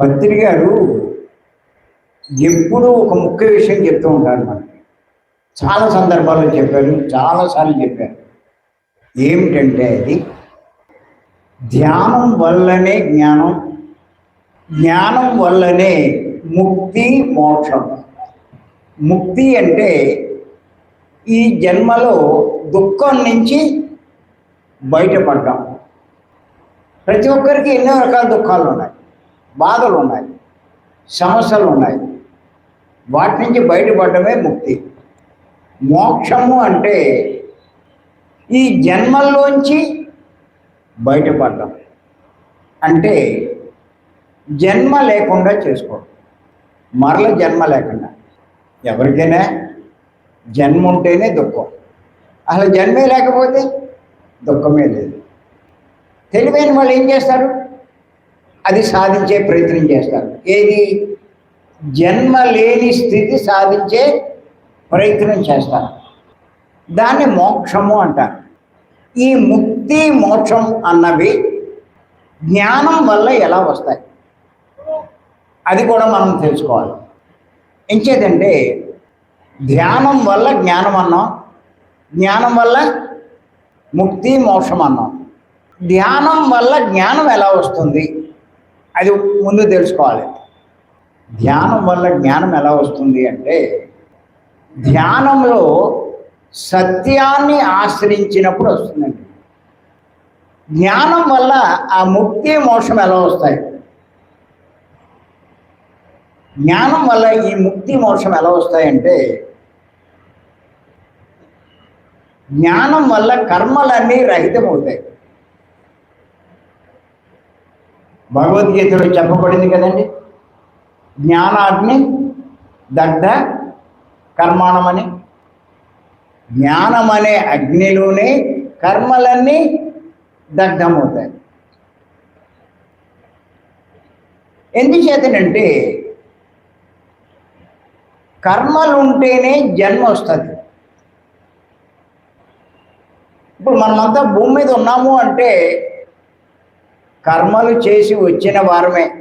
పత్రి గారు ఎప్పుడూ ఒక ముఖ్య విషయం చెప్తూ ఉంటారు మనకి. చాలా సందర్భాల్లో చెప్పారు చాలాసార్లు చెప్పారు. ఏమిటంటే అది ధ్యానం వల్లనే జ్ఞానం జ్ఞానం వల్లనే ముక్తి మోక్షం. ముక్తి అంటే ఈ జన్మలో దుఃఖం నుంచి బయటపడ్డాం ప్రతి ఒక్కరికి ఎన్నో రకాల దుఃఖాలు ఉన్నాయి బాధలు ఉన్నాయి సమస్యలు ఉన్నాయి వాటి నుంచి బయటపడమే ముక్తి. మోక్షము అంటే ఈ జన్మల్లోంచి బయటపడ్డం అంటే జన్మ లేకుండా చేసుకోవడం. మరల జన్మ లేకుండా. ఎవరికైనా జన్మ ఉంటేనే దుఃఖం. అసలు జన్మే లేకపోతే దుఃఖమే లేదు. తెలివైన వాళ్ళు ఏం చేస్తారు? అది సాధించే ప్రయత్నం చేస్తారు. ఏది? జన్మ లేని స్థితి సాధించే ప్రయత్నం చేస్తారు. దాన్ని మోక్షము అంటారు. ఈ ముక్తి మోక్షం అన్నవి జ్ఞానం వల్ల ఎలా వస్తాయి? అది కూడా మనం తెలుసుకోవాలి. ఎంచేదంటే ధ్యానం వల్ల జ్ఞానం అన్నాం. జ్ఞానం వల్ల ముక్తి మోక్షం అన్నాం. ధ్యానం వల్ల జ్ఞానం ఎలా వస్తుంది? అది ముందు తెలుసుకోవాలి. ధ్యానం వల్ల జ్ఞానం ఎలా వస్తుంది అంటే ధ్యానంలో సత్యాన్ని ఆశ్రయించినప్పుడు వస్తుందండి. జ్ఞానం వల్ల ఆ ముక్తి మోక్షం ఎలా వస్తాయి? జ్ఞానం వల్ల ఈ ముక్తి మోక్షం ఎలా వస్తాయంటే జ్ఞానం వల్ల కర్మలన్నీ రహితమవుతాయి. భగవద్గీతలో చెప్పబడింది కదండి? జ్ఞానాగ్ని దగ్ధ కర్మాణమని. జ్ఞానం అనే అగ్నిలోనే కర్మలన్నీ దగ్ధమవుతాయి. ఎందుచేతనంటే కర్మలు ఉంటేనే జన్మ వస్తుంది. ఇప్పుడు మనమంతా భూమి మీద ఉన్నాము అంటే కర్మలు చేసి వచ్చిన వారమే.